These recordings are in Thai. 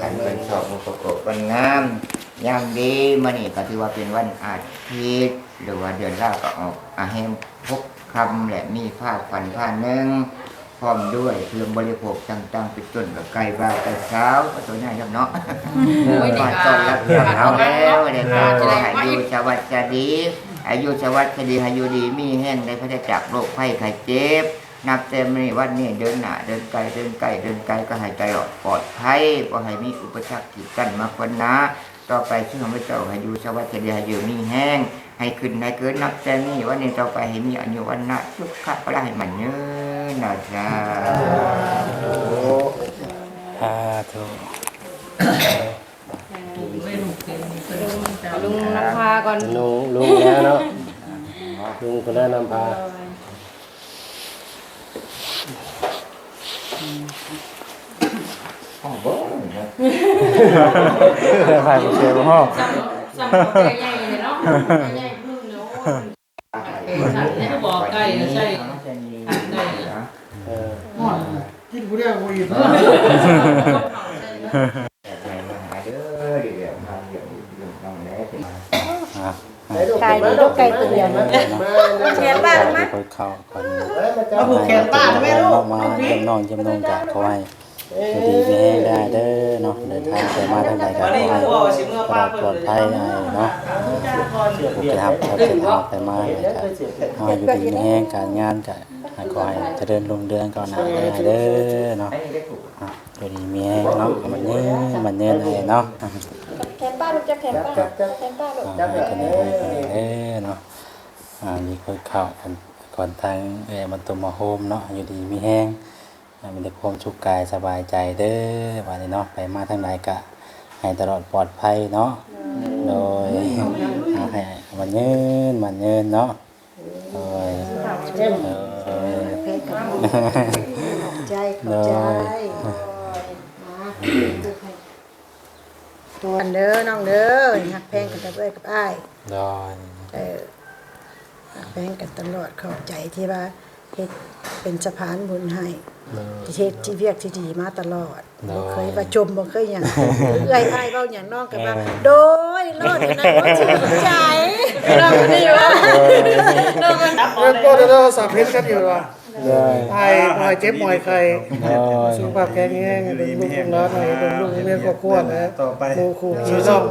ขันเป็นสอบประกบวันงามยามดีมื่อนี้ก็ถือว่าเป็นวันอาทิตย์หรือว่าเดือนแรกก็ออกอาเฮมพกคำและมีผ้าฝันผ้าหนึ่งพร้อมด้วยเครื่องบริโภคต่างๆเป็นต้นกับไก่บ้าไก่เช้าก็ตัวนี้ครับเนาะมาต้อนรับเราเอาแล้วเด็กเราอายุสวัสดี อายุสวัสดีอายุดีมีแห้งในพระจักโรคภัยไข้เจ็บ นับเต็มในวันนี้เดินหน้าเดินไกลเดินไกลเดินไกลก็หายใจออกปลอดภัยก็ให้มีอุปสรรคกีดกันมาคนนะต่อไปซึ่งพระเจ้าอายุสวัสดีอายุมีแห้ง ให้ขึ้นให้เกินนับเต็มนี้วันนี้ต่อไปให้มีอายุวันนะทุกขะพระให้มันเยอะนะจ๊ะอ่าถูกลุงนภาก่อนลุงลุงแล้วเนาะลุงคนนั้นนำพา อ๋อบ่นะใครมาเชียร์ห้องสั่งของใหญ่ๆเลยเนาะใหญ่ๆพึ่งเนาะบอกไก่นะใช่เออกินผู้เดียวกูอีกแต่ใจมาหาเด้อเดี๋ยวทำอย่างอื่นต้องแล้วสิ อะ ไก่นี่ลูกไก่ตัวเดียวนะแขนบ้านไหมคอยเข้าก่อนเอาผูกแขนป้าทำไมลูกมาจำนองจำนงจากเขาให้อยู่ดีไม่ให้ได้เด้อเนาะเดินทางไปมาทางใดก็ขอให้ตลอดปลอดภัยให้เนาะโอเคครับเราจะทางไปมาเลยครับเอาอยู่ดีไม่แห้งการงานก็ให้ขอให้เจริญรุ่งเรืองก้าวหน้าได้เด้อเนาะไอ้นี่ได้ถูกอะอยู่ดีมีแห้งเนาะมันเนื้อมันเนื้อให้เนาะอะ แขนป้าลูกจะแขนป้าแขนป้าลูกอ่าให้กันได้ให้กันได้เนาะอ่ามีคนเข้ากันก่อนทางเอ้ยมันตัวมาโฮมเนาะอยู่ดีมีแห้งอ่ามีแต่ความสุขกายสบายใจเด้อวันนี้เนาะไปมาทางไหนกะให้ตลอดปลอดภัยเนาะโดยอ่าให้มันเงินมันเงินเนาะโดยเออใจขอบใจ ตัวเด้อน้องเด้อหักแพงกันกับเอ้ยกับอ้ายโดยเออหักแพงกันตลอดขอบใจที่ว่าเฮ็ดเป็นสะพานบุญให้โดยที่เฮ็ดที่เวียกที่ดีมาตลอดโดยบ่เคยประจมบ่เคยหยังเอ้ยอ้ายเว้าหยังน้องก็ว่าโดยโลดนะว่าชื่นใจน้องก็ได้ว่าน้องก็เริ่มต้นแล้วสอบเพชรกันอยู่ว่า โดยไอ้หอยเจ็บหอยไข่โดย สุขภาพแข็งแรงเป็นลูกเป็นร้านหน่อยเป็นลูกเป็นเมียครอบครัวนะต่อไป หมู่คู่ชีน้อง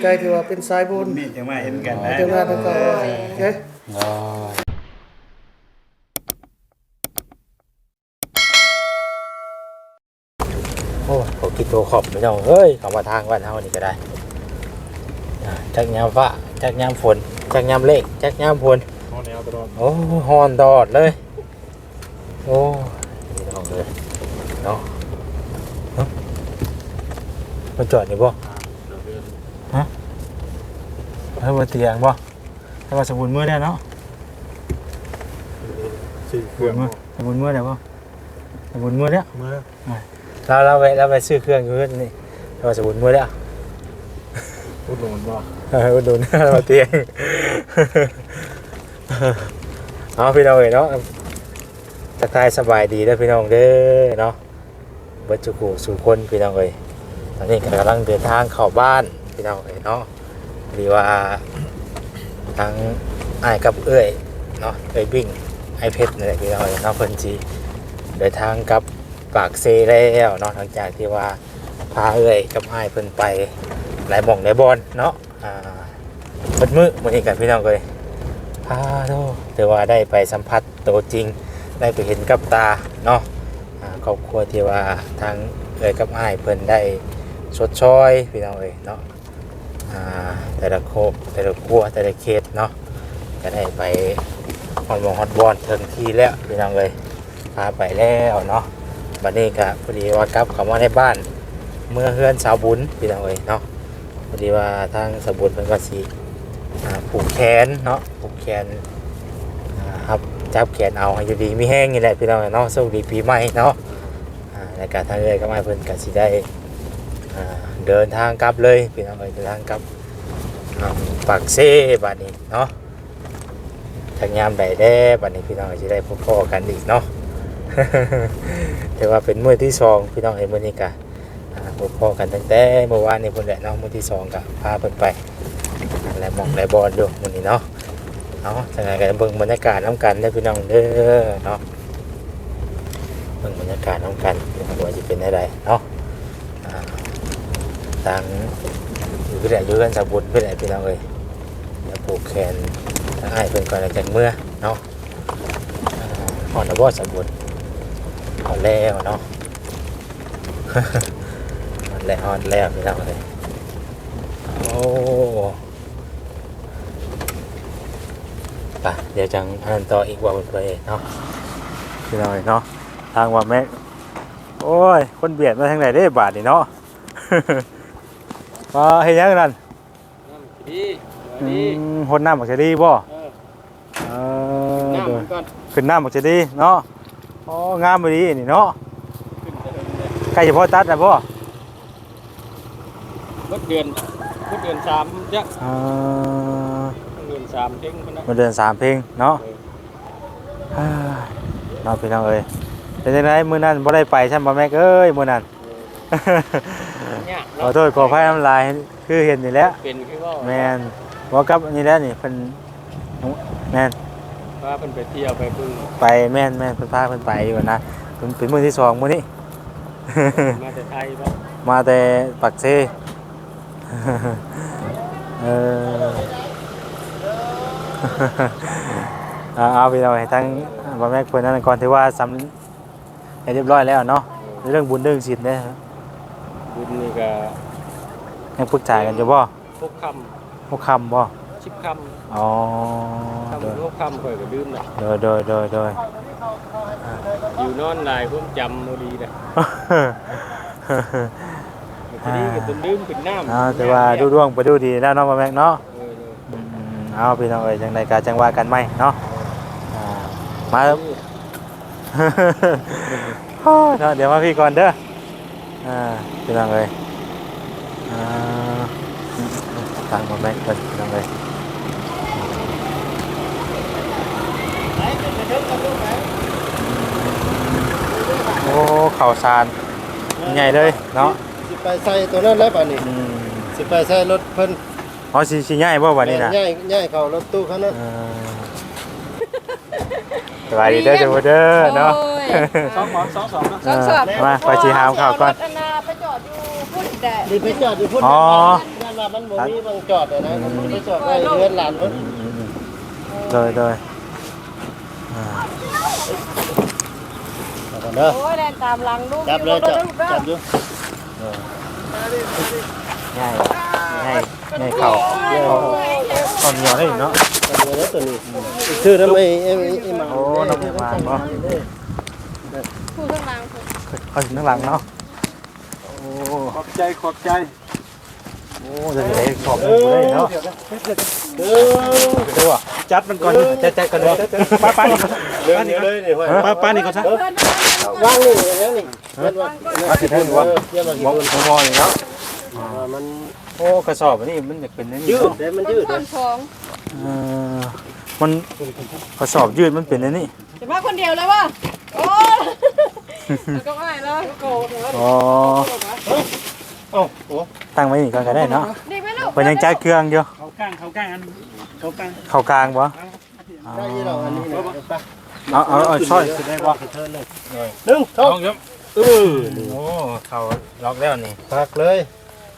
ใจถือว่าเป็นสายบุญนี่จะมาเห็นกันนะ เจ้าหน้าที่ก็โอเค โดยโอ้ผมคิดตัวขอบไม่ต้องเฮ้ยเขามาทางวันเท่านี้ก็ได้อ่าจักยามฟ้าจักยามฝนจักยามเลขจักยามฝนห้อง แนวตลอดโอ้ฮอนดอดเลย โอ้ไม่ต้องเลยเนาะเนาะมาจอดนี่บ่ฮะให้มาเตียงบ่ให้มาสมุนมือได้เนาะสี่เคสรื่องมุนมือสมุนมือได้บ่สมุนมือเนี่ยเมื่อเราเราไปเราไปซื้อเครื่องอยู่นี่เราสมุนมือแล้วอุดหนุนบ่เอออุดหนุนเราเตียง เอาพี่น้องเอ๋ยเนาะทักทายสบายดีเด้อพี่น้องเด้อเนาะบัจจุกูสู่คนพี่น้องเอ๋ยตอนนี้กำลังเดินทางเข้าบ้านพี่น้องเอ๋ยเนาะหรือว่าทั้งไอ้กับเอ้ยเนาะเอ้ยบิ่งไอ้เพชรนี่แหละพี่น้องเอ๋ยเนาะเพิ่นจีเดินทางกับปากเซแล้วเนาะหลังจากที่ว่าพาเอ้ยกับไอ้เพิ่นไปหลายหม่องหลายบอลเนาะอ่าเปิดมือมันเองกันพี่น้องเลย พาโทแต่ว่าได้ไปสัมผัสตัวจริง ได้ไปเห็นกับตาเนาะอ่าครอบครัวที่ว่าทางเอ่ยกับอ้ายเพิ่นได้ชดช้อยพี่น้องเอ้ยเนาะแต่ละโคบแต่ละครัวแต่ละเขตเนาะก็ได้ไปฮอตบอลฮอตบอลถึงที่แล้วพี่น้องเลยพาไปแล้วเนาะบัดนี้ก็พอดีว่ากลับเข้ามาในบ้านเมื่อเฮือนสาวบุญพี่น้องเอ้ยเนาะพอดีว่าทางสบุนเป็นก็สี ผูกแขนเนาะผูกแขนครับจับแขนเอาให้อยู่ดีมีแห้งนี่แหละพี่น้องเนาะโชคดีปีใหม่เนาะในการทางเอ่ยก็มาเพิ่นก็สิได้เดินทางกลับเลยพี่น้องเอ้ยเดินทางกลับปากเซ่บัดนี้เนาะทางยามใดแด้บัดนี้พี่น้องก็สิได้พบพ่อกันอีกเนาะถือว่าเป็นมื้อที่สองพี่น้องเอ้ยมื้อนี้ก็อ่าพบพอกันตั้งแต่เมื่อวานนี้พุ่นแหละเนาะมื้อที่สองก็พาเพิ่นไป และหมองและบอลอยู่มื้อนี้เนาะเอาจังไดก็เบิ่งบรรยากาศนํกันเด้อพี่น้องเด้อเนาะเบิ่งบรรยากาศนํกันว่าสิเป็นจังไดเนาะทางอยู่ที่ไหนอยู่กันสะบุญที่ไหนพี่น้องเอ้ยอย่าผูกแขนทางอ้ายเพิ่นก่อนจังเมื่อเนาะอ่อนวบ่สมบูรณ์อ่อนแล้วเนาะอ่อนแล้วอ่อนแล้วพี่น้องเลยโอ้ ไปเดี๋ยวจังอ่านต่ออีกว่าเป็นไปเนาะพี่น้องเอ้ยเนาะทางว่าแม่โอ้ย คนเบียดมาทางไหนได้บาทนี่เนาะว่าเฮ็ดหยังนั่นดีอืดีมหดน้ำบักจะดีบ่เออเออน้ำโดมัยนก่อนขึ้นน้ำบักจะดีเนาะอ๋องามไปดีนี่เนาะขึ้นจะเดินเลยใกล้จะพอตัดแล้วบ่รถเดือนรถเดือนสามจ้ะอ่าเดือน สามเท่งมันนะมาเดินสามเพลงเนาะอ่าเนาะพี่น้องเอ้ยเป็นจังไดมื้อนั้นบ่ได้ไปใช่บ่แม็กเอ้ยมื้อนั้น เนี่ยขอโทษขออภัยน้ำลายคือเห็นนี่แหละเป็นคือว่าแม่นบ่กับอันนี้แหล้วนี่เพิ่นแม่นว่าเป็นไปเที่ยวไปบึงไปแม่นแม่นเพิ่นพาเพิ่นไปอยู่นะเพิ่นเป็นมื้อที่สองมื้อนี้ มาแต่ไทยป่ะมาแต่ปักเซ เออ เอาเอาไปเอาให้ทั้งบ่แม่นเพิ่นนั่นก่อนที่ว่าสำให้เรียบร้อยแล้วเนาะเรื่องบุญเรื่องศีลเด้อบุญนี่ก็ยังปรึกษากันอยู่บ่พกคพวกคำบ่ำชิบคอ๋อำโดยคำพกคำข่อยก็ดื่มนะโดยโดยโดยโดย อยู่นอนหลายผมจำโมดีนะทีนี้ก็เป็นดื่มเป็นน้ำเอาแต่ว่าดูดวงไปดูดีแล้วเนาะบ่แม่นเนาะเออเอออืม เอาพี่น้องเอ้ยจังไดก็จังว่ากันใหม่เนาะอ่ามาโอ้ยเนาะเดี๋ยวมาพี่ก่อนเด้ออ่าพี่น้องเอ้ยอ่าตามมาแม่ก่อนพี่น้องเอ้ยโอ้ข่าวสารใหญ่เลยเนาะสิไปใส่ตัวนั้นแล้วป่ะนี่อืมสิไปใส่รถเพิ่น อ๋อสิสิใหญ่บ่วันนี้นะแม่ย่ายย่ายเข้ารถตู้เขานั้นเออสบายดีเด้อเจ้าเด้อเนาะสองหมอนสองสองนะสองสอบมาไปสิหามข้าวก่อนรถนาไปจอดอยู่พุ่นแต่นี่ไปจอดอยู่พุ่นอ๋อนั่นว่ามันบ่มีบางจอดอะนะมันไปจอดได้เรือนหลานเพิ่นโดยโดยอ่าเอาก่อนเด้อโอ้ยแล่นตามหลังลูกจับเลยจับจับอยู่ง่ายง่าย ง่ายเข่าเขาเขาเหนียวได้อยู่เนาะจับเลยแล้วตัวนี้ชื่อทำไมเอ็มเอ็มโอ้น้ำมันเนาะผู้ข้างหลังเขาถึงข้างหลังเนาะโอ้ขอบใจขอบใจโอ้จะได้ขอบคุณได้เนาะเออดูอะจัดมันก่อนจัดจัดกันเลยป้าป้านี่เดินเลยนี่ห้อยป้าป้านี่เขาซะวางนี่อย่างนี้นี่เพิ่นว่ามาถึงได้หรือว่าเยี่ยมององเลยเนาะ มันโอ้กระสอบอันนี้มันอยากเป็นอันนี้ยืดเนาะแต่มันยืดคนะนของเออมันกระสอบยืดมันเป็นอันนี้จะมาคนเดียวเลยวะโอ้แล้วก็ไม่แล้วโกรธเหรออ๋อโอ้โหตั้งไว้นี่ก่อนก็ได้เนาะดีไหมลูกเป็นยังจัดเครื่องอยู่เขาก้างเขาก้างอันเขาก้างเข้ากลางบ่ได้ยี่เราอันนี้นะไปเอาเอาเอาช่อยได้บ่เทินเลยหนึ่งสองเอาครับเออโอ้เขาล็อกแล้วนี่พักเลย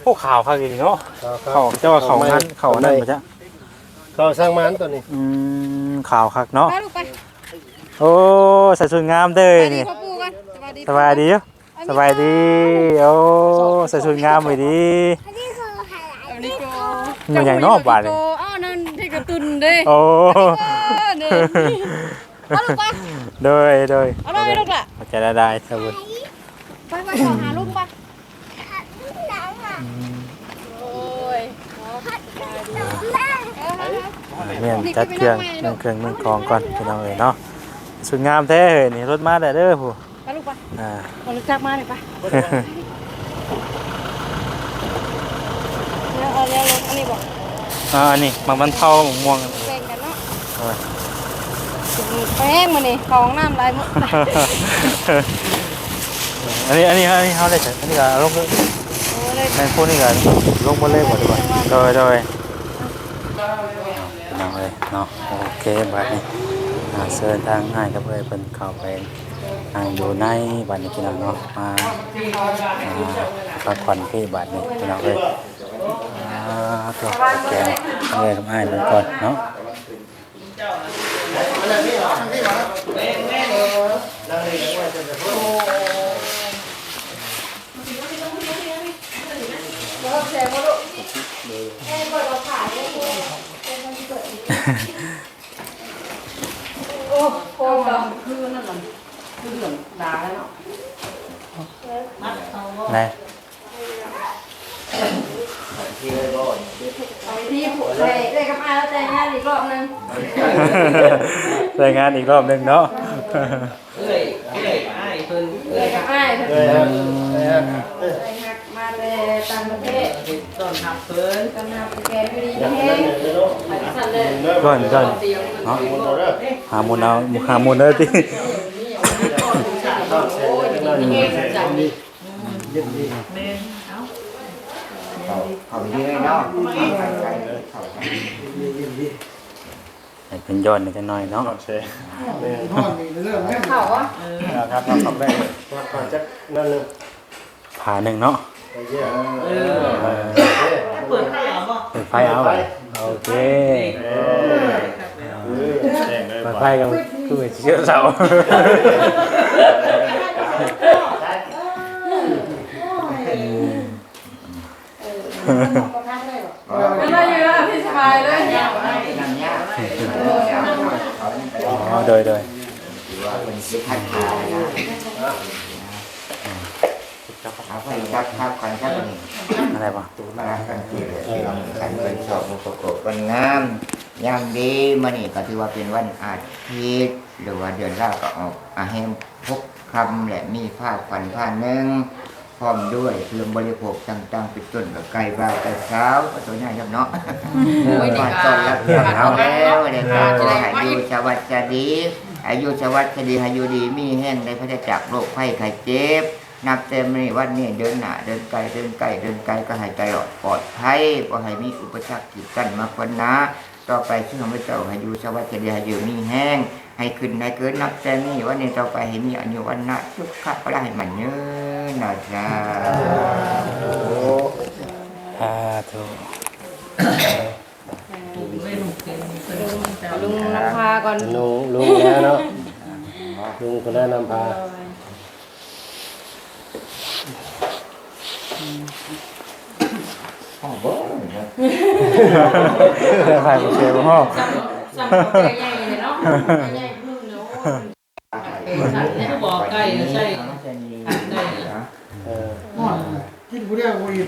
พวกข่าวเขาดีเนาะเขาเจ้าว่าเขานั้นเขานั่นมาจ้ะเขาสร้างมันตัวนี้อืมข่าวคักเนาะไปลูกไปโอ้ใส่ชุดงามเด้อไปดีนี่พ่อปู่กันสบายดีสบายดีอยู่สบายดีโอ้ใส่ชุดงามไปดีอันนี้โกมันอย่างนอกบาดเลยอ้าวนั่นที่กระตุนเด้โอ้เนี่ยเอาลูกไปโดยโดยเอาไปลูกล่ะจะได้ได้สบุญไปไปขอหา เมียนจัดเครื่องเมืองเครื่องเมืองกองก่อนพี่น้องเอ้ยเนาะสุดงามแท้เฮ้ยนี่รถมาได้เด้อผู้ไปลูกไปอ่าเอาลูกจับมาหน่อยไปเดี๋ยวเอาเดี๋ยวลงอันนี้บอกอ่าอันนี้มังมันเทาม่วงแบ่งกันเนาะแป้งมานี่ของน้ำลายมุกอันนี้อันนี้อันนี้เขาได้ใช่อันนี้ก็ลงเลยในพวกนี้ก็ลงมาเลยหมดเลยโดยโดย เลยเนาะโอเคบัดนี้เชิญทางง่ายกับเพื่อนเพิ่นเข้าไปอ่าอยู่ในบัดนี้พี่น้องเนาะมาพักผ่อนที่บัดนี้พี่น้องเลยอ่าตัวแกงเอาเลยกับอ้ายเพิ่นก่อนเนาะ โอ้โหคือนั่นแหละคือเหลืองดาแล้วเนาะไหนที่ผูกเลยได้กับอาแล้วแต่งงานอีกรอบนึงรายงานอีกรอบหนึงเนาะเลยกับอ้ายเพิ่นไปหักมาแต่ ต่างประเทศต้นหับเพิ่นต้นหับแกไม่ดีแฮงไปสั่นเลยก่อนก่อนเนาะหามูลเอาหามูลเลยที่เขาเขาเยอะเนาะเขาใส่เขาใส่ให้เป็นย้อนนิดหน่อยเนาะนอนนี่เรื่องแม่เขาวะครับเราทำได้ก่อนจะนั่นเลยผ่าหนึ่งเนาะ เปิดให้เอาบ่เปิดไฟเอาโอเคเปิดไฟกันคือเชื่อเสาไม่ได้อยู่แล้วพี่สบายเลยเนี่ยน้ำยาเขาเป็นอ๋อโดยโดยว่าเป็นสิพันขานะ เอาไปจับครับก่อนครับนี่อะไรวะมารักกันทีเลยกันเป็นสอบมุกโกวันงามยามดีมื่อนี้ก็ถือว่าเป็นวันอาทิตย์หรือว่าเดือนแรกก็ออกอาเฮมพกคำและมีผ้าฝันผ้าหนึ่งพร้อมด้วยเครื่องบริโภคต่างๆเป็นต้นกับไก่บ้าไก่เช้าตัวนี้ครับเนาะมาต้อนรับเราแล้วเลยครับขอให้อายุสวัสดี อายุสวัสดีอายุดีมีแห้งในพระจักรโรคไข้ไข้เจ็บ นับเต็มนี่วันนี้เดินหน้าเดินไกลเดินไกลเดินไกลก็ให้ใจออกปลอดภัยก็ให้มีอุปสรรคกีดกันมาคนนะ ต่อไปซึ่งพระเจ้าให้อยู่สวัสดีให้อยู่มีแห้ง ให้ขึ้นให้เกินนับเต็มนี่วันนี้ต่อไปให้มีอายุวันนะทุกขะพระให้มันเยอะนะจ๊ะอ่าถูกลุงนภาก่อนลุงลุงแล้วเนาะลุงคนแรกนำพา โอ้โห ถ่ายโอเคบ่ห้องสั่งของใหญ่เลยเนาะใหญ่พึ่งเนาะบอกไก่ใช่เออคิดผู้เดียวผู้อื่น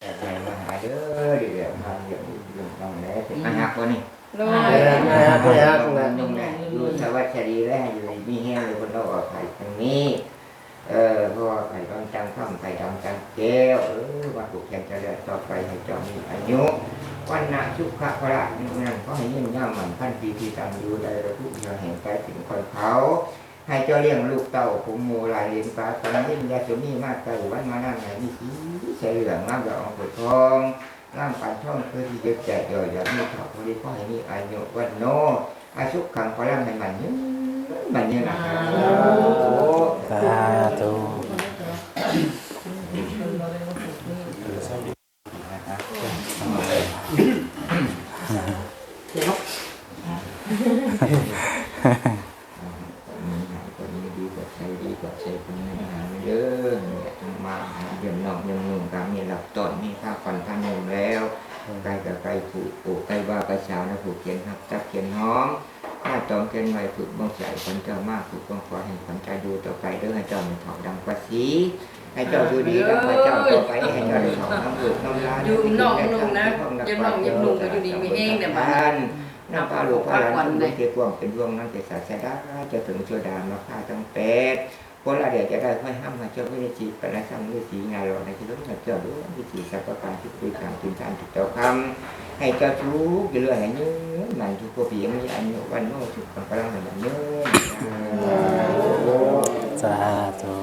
แต่ใจมาหาเด้อเดี๋ยวมาเดียวลุงต้องแล้วอาหักคนนี้ลุงเออนะฮะนะฮะลุงแหละลุงสวัสดีแล้วอยู่ในมีแห้งเลยคนเราออกไข่ตรงนี้ ให้เจอมีอายุวันนะชุกขะพระนี่นั่นก็ให้ยิ่งย่ามันพันปีที่ตังอยู่ได้ระทุกอย่างแห่งใจถึงคนเขา ให้เจ้าเลี้ยงลูกเต่าผงมูลายเลี้ยงปลาตอนนี้ยาสมีมากเต่าวันมานั่งไหนมีสีใสเหลืองงามดอกอองผุดทองงามปันช่องคือที่จะแจกย่อยอย่างมีขอบพอดีก็ให้มีอายุวันโนอาชุกขังพลังให้มันยืนมันยืนนะครับสาธุ คนนี้ดีกว่าใครดีกว่าใครคนนี้หาไม่เยอะเนี่ยทั้งมาหาเยี่ยมน้องเยี่ยมนุ่งตามมีหลับต้นมีข้าฟันท่านนมแล้วไก่กับไก่ผูกปลูกไก่ว่าไก่เช้านะผูกเขียนครับจับเขียนหอมถ้าจองเกินไว้ฝึกบ้องใส่คนเจ้ามากฝึกบ้องขอให้คนใจดูต่อไปเด้อให้เจ้ามันถอดดำกว่าสีให้เจ้าดูดีกับพระเจ้าต่อไปให้เจ้าได้ถอดน้ำบุกน้ำลายอยู่น้องนุ่งนะยังน้องยังนุ่งก็อยู่ดีมีเองเนี่ยบ้าน น้ำปลาลูกปลาหลานทุกเกี่ยวกเป็นดวงน้ำเกศาสดาจะถึงเชื้อดามาฆ่าตั้งเป็ดคนละเดี๋ยวจะได้ค่อยห้ามมาเจ้าวิธีไปนัสสังวิธีงานเราในที่รู้มาเจ้าด้วยวิธีสัพพการที่คุยการกินการติดต่อคำให้เจ้าชู้อยู่เรื่อยให้เนื้อหนังทุกข์ปีมีอายุวันโน้สุขกำลังเหมือนเนื้อสาธุ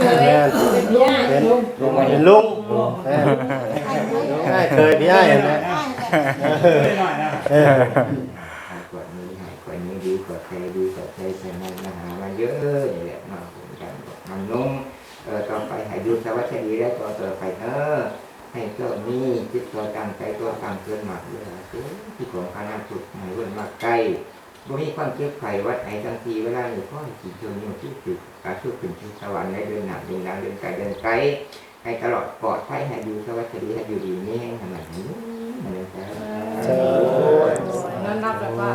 เคยเป็นญาติเป็นลุงเป็นลุงเคยพี่ไอ้เห็นไหม เออหายกว่านี้หายกว่านี้ดีกว่าใครดีกว่าใครใช่ไหมมาหามาเยอะอย่างเงี้ยมาผมกันมันนุ่งเออต่อไปให้ดูสวัสดีแล้วต่อต่อไปเออให้เจ้านี้จิตตัวตั้งใจตัวตั้งเกินมากเลยที่ของคณะสุดหายวนมากใกลบ่มีความเจ็บไข้วัดไหนทังทีเวลาอยู่ก็จิตเจ้านี้ที่สุดการสู้ขึ้นสู่สวรรค์ในเดินหนักเดินดังเดินไกลเดินไกลให้ตลอดปลอดภัยให้อยู่สวัสดีให้อยู่ดีนี่ให้ขนาดนี้ เลยครับนั่นนับแบบว่า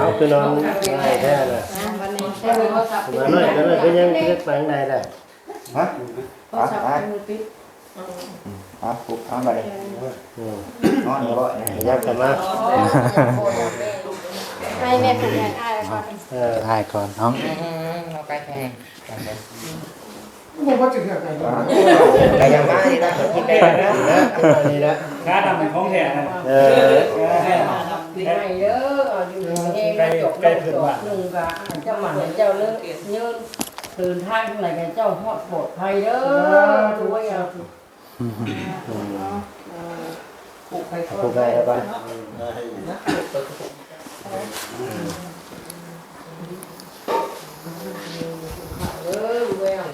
เอาคือนอนง่ายแท้เลยวันนี้ใช้โทรศัพท์มาหน่อยก็เลยก็ยังเล็กไปข้างในได้ฮะโทรศัพท์มือปิดอะปุ๊บเอามาเลยอืมนอนบ่อยยักษ์กลับมาให้แม่ผูกแขนอ้ายก่อนเออถ่ายก่อนเนาะเอาไปแทง ผมว่าจะเกิดอะไรบ้างแต่ยังมาดีนะคิดได้แล้วนะนี่นะค้าดำเป็นของแท้นะเออไก่เด้อเอาอยู่เองมาจบลงจบหนึ่งกะเจ้าหมันเจ้าเลิกเยืนตื่นทางไหนกันเจ้าฮอดปลอดภัยเด้อถือว่าอย่างผูกไปก่ผูกได้แล้วกัน เออเว้ยมา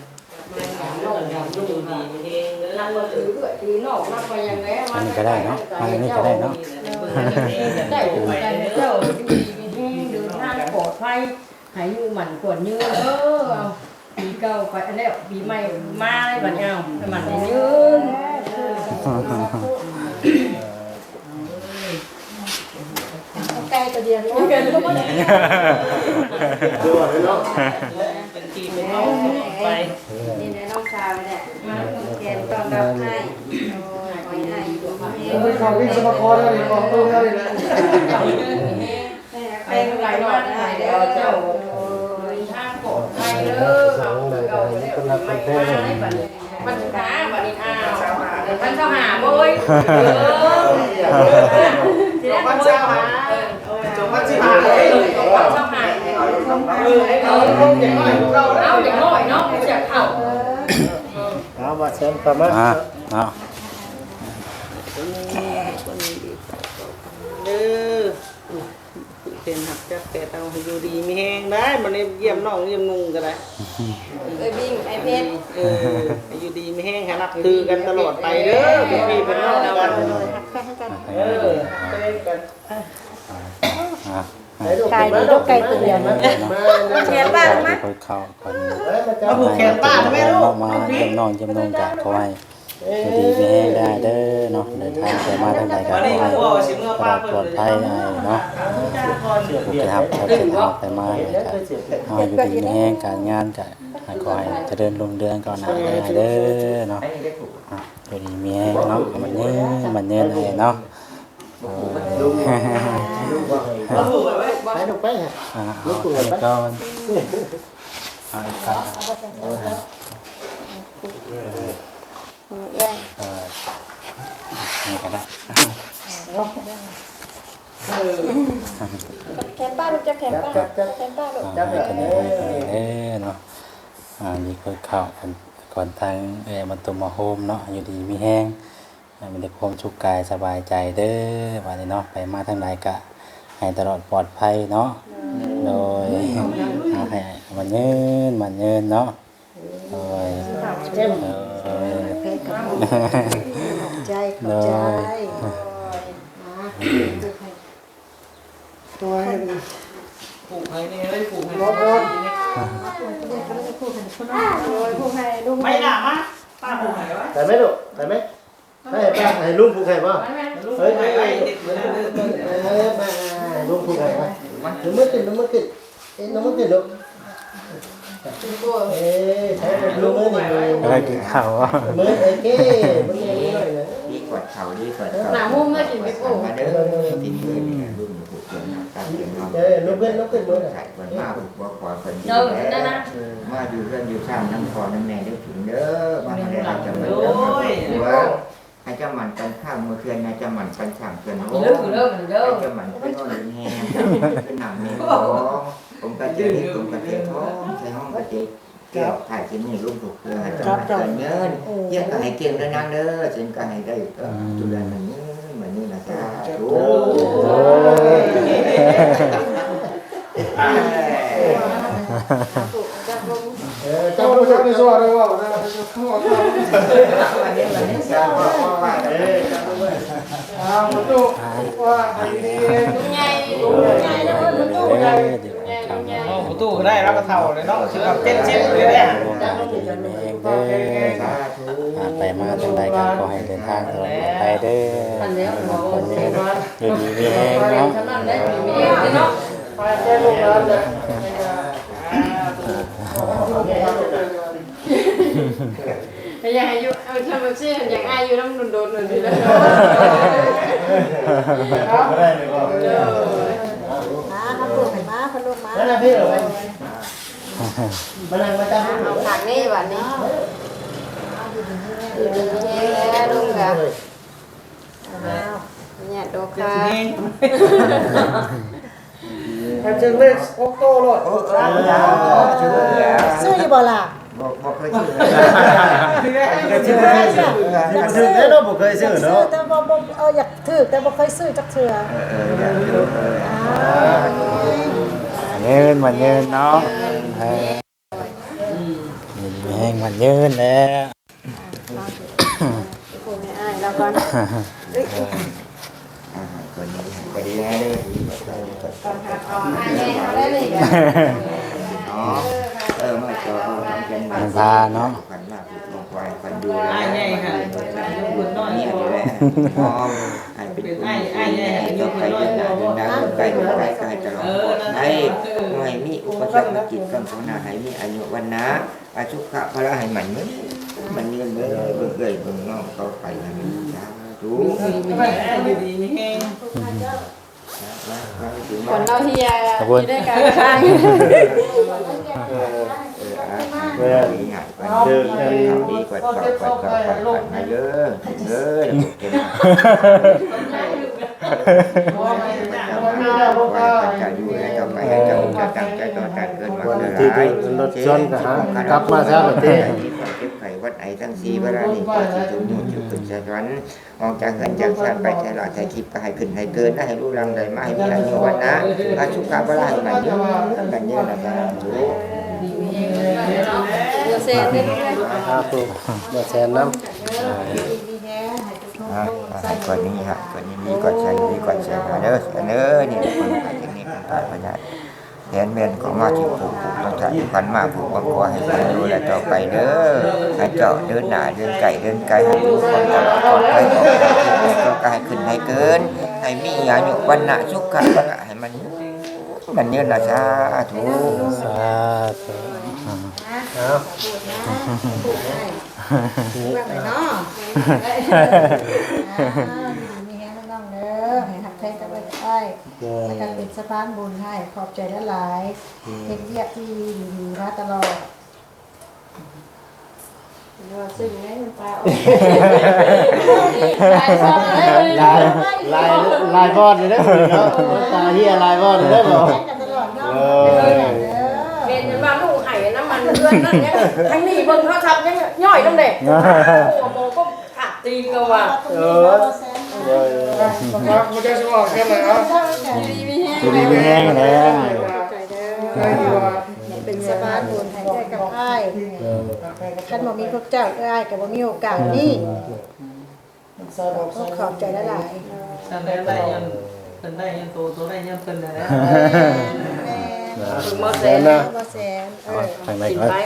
หา น้องหาลูกดีเอนั่งมาถือด้วยตีนอกนั่งมาอย่างไรมันได้ถูกใจเจ้าดีมีแห้งเดินทางปลอดภัยหายอยู่หมันกวดยืนเออเอาปีเก่าไปอันนี้ปีใหม่มาเลยบัดเอาหมันได้ยืนไก่ตัวเดียวโอเคทุกคนดูว่าเนาะเป็นทีมเป็นน้องไป นี่นะน้องชาวเนี่ยมาผูกแขนตอนรับให้โอ้ยขอให้อยู่กับแม่ไปเข้าวิ่งสมาครแล้วนี่ของตู้แล้วนี่นะไปไหลมาไหลเด้อเจ้าทางปลอดภัยเด้อเอาเก่าแล้วไม่มาให้บัดมันหาบัดนี้อ้าวมันเข้าหาบ่เว้ยเออสิได้บ่เว้ยมาจบมันสิหาเลยจบมันเข้าหาเออไอ้เอาอย่างน้อยเอาอย่างน้อยเนาะเสียเข้า เอามาเชิญกลับมาอ่าเนาะเด้อเป็นหักจักแต่เอาให้อยู่ดีมีแห้งได้มันนี้เยี่ยมน้องเยี่ยมนุ่งก็ได้เอ้ยวิ่งไอ้เพชรเออให้อยู่ดีมีแห้งหานับถือกันตลอดไปเด้อเป็นพี่เป็นน้องกันเออเป็นกันอ่า ไก่นี่ยกไก่ตัวเดียวมาแขนบ้างมั้ยคอยเข้าก่อนมาผูกแขนป้าทำไมลูกมาเยี่ยมน้องเยี่ยมน้องจากะขอให้อยู่ดีมีแห้ได้เด้อเนาะเดินทางไปมาทางใดก็ขอให้ตลอดปลอดภัยเนาะโอเคครับเราจะทางไปมาเลยครับเอาอยู่ดีมีแห้งการงานก็ให้ขอให้เจริญรุ่งเรืองก่อนหน้าเด้อเนาะไอ้นี่ได้ถูกอะอยู่ดีมีแห้งเนาะมันเนื้อมันเนื้อให้เนาะ มาผูกไว้ไปดูไปฮะอ่าเอาไปก่อนเอาอีกครับเออนี่ก็ได้แขนป้าลูกจะแขนป้าแขนป้าลูกอ่านี่ก็ได้เออเนาะอ่านี่คือข่าวกันก่อนทางเออมันตุมาโฮมเนาะอยู่ดีมีแห้งให้มันได้ความสุขกายสบายใจเด้อวันนี้เนาะไปมาทางใดกะ ให้ตลอดปลอดภัยเนาะโดยอ่าให้มันเงินมันเงินเนาะโดยเออเพชรกับขอบใจขอบใจตัวให้ดีผูกให้นี่ได้ผูกให้โอ้ยผู้ให้ลูกไม่ด่ามาป้าผูกให้ไว้แต่ไหมลูกแต่ไหมให้ป้าให้ลุงผูกให้ป่ะลูกผูกให้ไว้ติดไว้เลยเออมา ลุงผูกให้ป่ะลุงไม่ติดลุงไม่ติดเอ้ยลุงไม่ติดลูกเอ้ใช้ลุงมือนี่มืออะไรกินข้าวอะมือเอ้ยเก้มือนี่หน่อยดีกว่าเขาดีกว่าเขาหนามุ่งเมื่อกินไปปลูกมาเด้อติดเลยรุ่นผูกคนตามเป็นน้องเอ้ยลุกขึ้นลุกขึ้นลุกขึ้นใส่คนมาบุกบ่าขอคนดีแล้วมาอยู่เรื่องอยู่สร้างน้ำพอน้ำแม่ได้ถึงเด้อมาให้ได้จะมันจะว่า ให้เจ้ามันกันข้ามเมื่อคืนให้เจ้ามันกันสั่งเกินโอ้เลิกเลิกเลิให้กเจ้ามันเป็นนอนแห้งเป็นหนังเนื้อผมก็จะรีบผมก็จะท้องใส่ห้องก็จะเกี่ยวถ่ายชิ้นนี้ลูกถูกเพื่อให้เจ้ามันเกินเงินเยี่ยมก็ให้เก่งแล้วนั่งเด้อจึงก็ให้ได้จุดนั้นนี้เหมือนนี่นะจ๊ะโอ้เออเจ้าผู้ชมในโซ่เลยว่านะเข้ามาเข้าวันนี้มันไม่ทราบว่าว่าเอ้ยจับมืออ้าวมาดูว่าไอ้นี่ใหญ่ใหญ่แล้วมันดูเด้ใหญ่อเดี๋ย วทำน้องประตูก็ได้รับกระเท่าเลยเนาะสิครับเจ็ดเจ็ดเลยเนี่ยเองเด้ออ่าไปมาจังใดก็ขอให้เดินทางตลอดปลอดภัยเด้ออันนี้หมอคนนี้เนาะอยู่ดีมีแรงเนาะฉะนั้นได้มีมีเนาะไปแก้ลูกน้ำเลย อยากอายุเอาทำแบบนี้อยากอายุน้ำโดนๆหน่อยดีแล้วไม่ได้เลยว่ามาครับลูกให้มาพ่อลูกมานั่นนะพี่เหรอมานั่งมาจับเอาผักนี่แบบนี้แล้วลุงกับเนี่ยดูค่ะถ้าจึงเลขโอโต้รถโอ้ยาวชื่อแล้วซื้ออยู่บ่ล่ะ บอกบอกเคยชื่อชื่ออะไรชื่อชื่อแล้วเราบ่เคยชื่อซื้อเนาะแต่บ่บ่เอออยากถือแต่บ่เคยซื้อจักเทื่อเอออยากรู้เออเงินมันเงินเนาะเออมีแรงมันเงินแล้วกูไม่อายแล้วก่อนคนนี้ก็ดีนะเลยเอาอายเลยเอาได้เลยอ๋อ เออมาจอเอาทำกันมาขันมาผูกลงควายขันดูแลอ้ายใหญ่ค่ะยกคนน้อยนี่นี่อะไรบ่แหละพอให้เป็นยกไปยกนาจนดังไปยกไปก็ให้ตลอดปลอดภัยหน่วยมีอุปสรรคกิจกรรมของนาให้มีอายุวันนะอาชุขะพระให้มันมันมันเงินเบิ่งเบิ่งเอ้ยเบิ่งน้องเขาไปให้มันจ้าถู กดีนี่แห้งคนเราเฮียที่ได้การข้างเออมีหายไปเดินทำดีกว่าเก่ากว่าเก่ากว่าเก่ามาเยอะเยอะเก็บจะอยู่ให้ต่อไปให้เจ้าจะตั้งใจต่อการเกิดมาเกิดหายกลับมาซะแบบนี้เก็บ ไอ้ทั้งสี่เวลานี้ก็ที่จุดนู่นจุดขึ้นสวรรค์มองจากเงินจากชาติไปใช้หลอดใช้คิดไปให้ขึ้นให้เกินให้รู้รังใดมาให้มีอายุวันนะอาชุกาเวลาให้มันเยอะกันเยอะนะครับถูกเสร็จได้ครับผมมาแสนน้ำอะให้ก่อนนี้ครับก่อนนี้ก่อนใช้มีก่อนใช้เด้อเด้อนี่คนขายที่นี่คนขายพญาแท นเมนของมาที่ผูกผูกต้องใช้พันมาผูกบังคัวให้คนดูแลต่อไปเด้อให้เจาะเดินหน้าเดินไก่เดินไกลให้ทุกคนตลอดปลอดภัยของเราทุกคนก็ให้ขึ้นให้เกิน ให้มีอายุวันหนะสุขะให้มันมันเนื้อนะสาธุสาธุว่าไปเนาะมีแฮงน้องเด้ อให้หักแทงกันไปได้แล้วก็เป็นสะพานบุญให้ขอบใจหลายๆเฮ็ดเวียกที่ดีๆมาตลอดซึ่งให้มันปลาลายลายลายบอดเลยนะเนาะตาเฮียลายบอดเลยนะบ่แข่งกันตลอดเนาะเอเด้ออเป็นมาลูกไห้น้ำมันเพื่อนนั่นเนี่ยทั้งนี้เบิ่งเขาทำยังย่อยต้องเด็กโอ้โมก็ขาด ตีนกันว่ะเออเออมาคุณจะสว่างแค่ไหนอะีแห้งอยู่ดีมีแห้งแล้วเป็นสะพานบุญห้ได้กับอ้ายกันบ่มีพวกเจ้าอ้ายก็บ่ามีโอกาสนี้ต้องขอบใจหลายท่านได้ได้ยังเพิ่นได้ยังโตโตได้ยังเพิ่นได้แล้ว ถึงมาแสนนะบ่แสนเออทางไหนกินก็ไป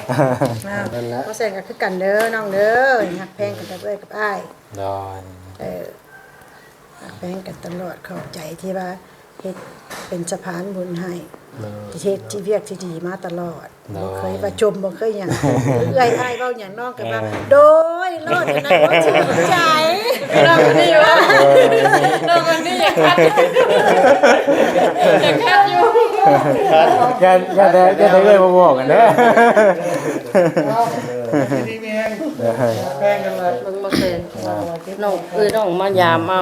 นั่นแหละบ่แสนก็คือกันเด้อน้องเด้อหักแพงกันกับเอ้ยกับอ้าย ดอนเออหักแพงกันตลอดขอบใจที่ว่าเฮ็ดเป็นสะพานบุญให้ที่เฮ็ดที่เวียกที่ดีมาตลอดบ่เคยประจมบ่เคยหยังเอ้ยอ้ายเว้าหยังน้องก็ว่าโดยโลดอันนั้นบ่ชื่นใจน้องคนนี้วะน้องคนนี้อยากคัดอยากคัดอยู่ อย่าอย่าได้อย่าได้เลยมาบอกกันเด้อดีมีแห้งเด้อแพงกันเลยเบิ่งบ่เป็นน้องเอ้ยน้องมายามเอา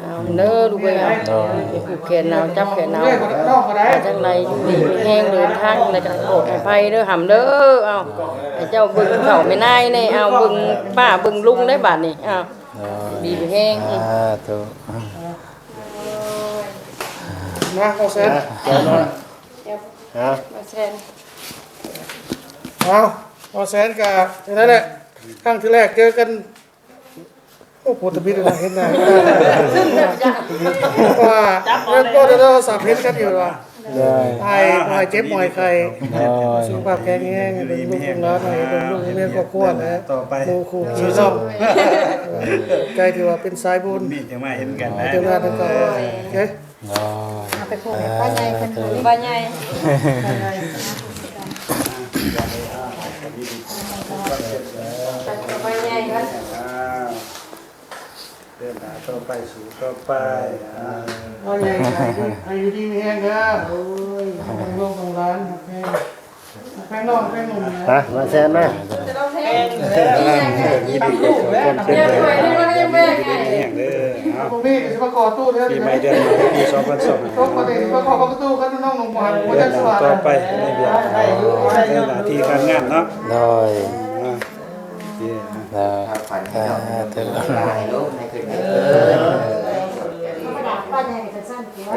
เอาเด้อลูกเอ้ยเอาไปผูกแขนเอาจับแขนเอาเล่นคนนอกก็ได้ไปจังไรอยู่ดีมีแห้งเดินทางอะไรกันโปรดให้ภัยเด้อหำเด้อเอาให้เจ้าเบึงเขาไม่นายนี่เอาเบึงป้าเบึงลุงได้บาดนี่เอาดีมีแห้งอ่าตัว มาเอาเซนฮะมาแซนเอาเอาเซนกับนั่นแหละครั้งที่แรกเจอกันโอ้โหตะบิดเลยเห็นหน้าว่าเริ่มต้นเราสับเห็นกันอยู่ว่าได้ไอ้ไอ้เจ็บหมอยใครได้สุขภาพแข็งแรงเป็นลูกเป็นร้านหน่อยเป็นลูกเป็นเมียครอบครัวนะต่อไปหมู่คู่ชีวิตใกล้ที่ว่าเป็นสายบุญนี่จะมาเห็นกันนะเจ้าหน้าทั้งเก่าโอเค ได้เอาไปผูกให้ป้าใหญ่เพิ่นผูกบ้านใหญ่บ้านใหญ่กันเดินหน้าต่อไปสู่ต่อไปอ่าเอาใหญ่อายุดีมีแห้งเด้อโอ้ยของโรงของร้านแพงแพงนอกแพงหนุ่มนะฮะมาแซนมาจะต้องแห้งยี่ดีกว่าคนเช่นเดี๋ยวเดิไปมดูว่าจะแม่ไงแห่งเด้อเอาพวกพี่จะมาก่อตู้เด้อปีใหม่เดือนใหม่ปีสองพันสองก็ปกติมาก่อประตูกันน้องหนุ่มหวานหัวใจเดินสหน้าว่างต่อไปในเดือนในหน้าที่การงานเนาะได้อ่าเย้ได้ถ้าฝันให้น้องอ่าเถิดตายลูกให้ขึ้นเออป้าใหญ่ก็สั้นกี่ว่า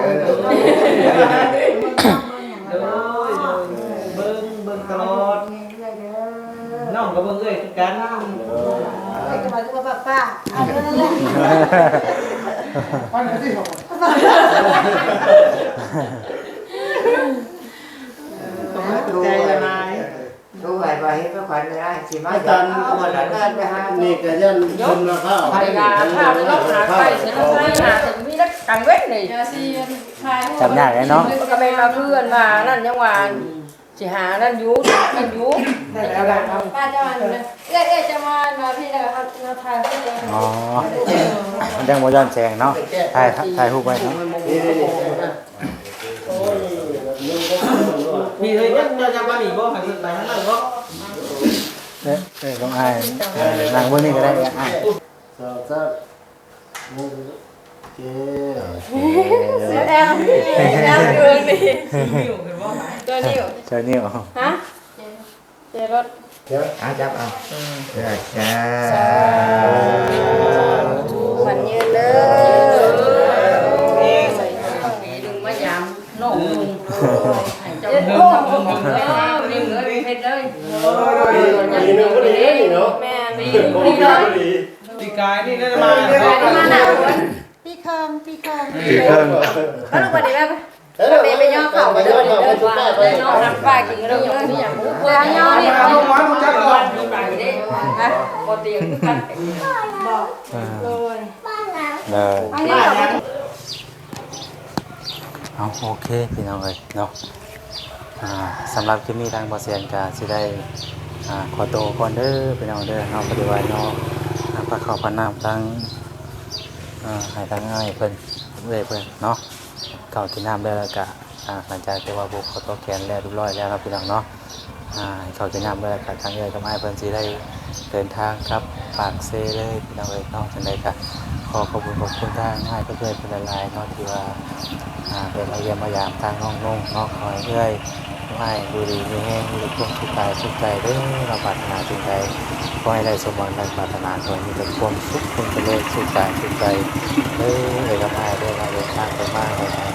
เบิ่งเบิ่งตลอด เรื่อยๆเด้อ น้อง ก็เบิ่งเอ้ยคือกันไปก็มาก็ป้าป้าเอาเท่านั้นแหละปั้นกันที่ของใจละลายดูไว้ไว้ให้พระขวัญได้สิมาจันเอาหลานกันไปหานี่ก็ยันคนละข้าวไปงานข้าวไปต้องหาไปเสร็จแล้วไปหาถึงมีนักกังเวทนี่จำยากเลยเนาะมันก็เป็นมาเพื่ อนมานั่นยังวานสิหานั่นอยู่นั่นอยู่นั่นแล้วเอาป้าจะมาดูนะเอ้ยเอ้ยจะมามาพี่แล้วครับมาถ่ายให้เลยอ๋อมันยังบ่ย้อนแสงเนาะถ่ายถ่ายรูปไว้เนาะมีเฮ้ยจะจะมาหนีบ่ให้เพิ่นไปทางนั้นบ่เด้อเด้อต้องอ้ายเออนั่งเบิ่งนี่ก็ได้อ้า ยสองสามโอเคแอลแอลดวงนี่ตัวนี้เจ้านิ้วฮะเจรถเอาจับเอาเออจ้ามันยืนเด้อลุงมายามน้องลุงให้เจ้าเจ็ดเดิโอ้นโหทางเดินวิ่งเลยวิ่งเลยมีนึงก็ดีนี่เนาะแม่นี่ดีก็ดีปีกายนี่ได้มามาหนาวพี่ เคิงพี่เคิงอีกเพิ่งแล้วลูกวันนี้แม่ไปไปย่อเข่าไปเดินเดินว่าเดินน้องทำป้ากินก็ต้องย่อนี่อย่างเวลาย่อนี่เอาลงมาดูจักก่อนไปเด้ฮะบ่เตียงกันอ่าโอ้ยได้อันนี้เราเอาโอเคพี่น้องเอ้ยเนาะอ่าสำหรับคลิปนี้ทางบ่เซียนก็สิได้อ่าขอตัวก่อนเด้อพี่น้องเด้อเนาะปฏิวัติเนาะอ่าพระเข้าพระนามทั้ง อ่าให้ทั้งอ้ายเพิ่นเอ้ยเพิ่นเนาะเข้าที่น้ำได้แล้วก็อ่าหลังจากที่ว่าบุกเขาตัวแขนแล้วเรียบร้อยแล้วครับพี่น้องเนาะอ่าให้เขาที่น้ำได้แล้วก็ทางเอ้ยกับอ้ายเพิ่นสิได้เดินทางครับปากเซเลยพี่น้องเอ้ยเนาะจังไดก็ขอขอบคุณขอบคุณทางอ้ายเพิ่นเอ้ยเพิ่นหลายๆเนาะที่ว่าอ่าเป็นมาเยี่ยมมายามทางน้องนุ่งเนาะคอยเรื่อย ไม่ดูดีมีแห้งมีความสุขกายสุขใจเด้อเราปรารถนาสิ่งใดขอให้ได้สมหวังดังปรารถนาขอให้มีแต่ความสุขความเจริญสุขกายสุขใจเด้อเอกภาพเด้อเราเดินทางไปมากเลยนะ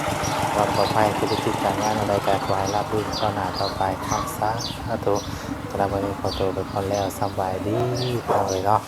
ความปลอดภัยธุรกิจการงานอะไรการขอให้รับรื่นก้าวหน้าต่อไปทางซ้ายนะตัวสำหรับวนนี้ขอตัวไปก่อนแล้วสบายดีพอเลยเนาะ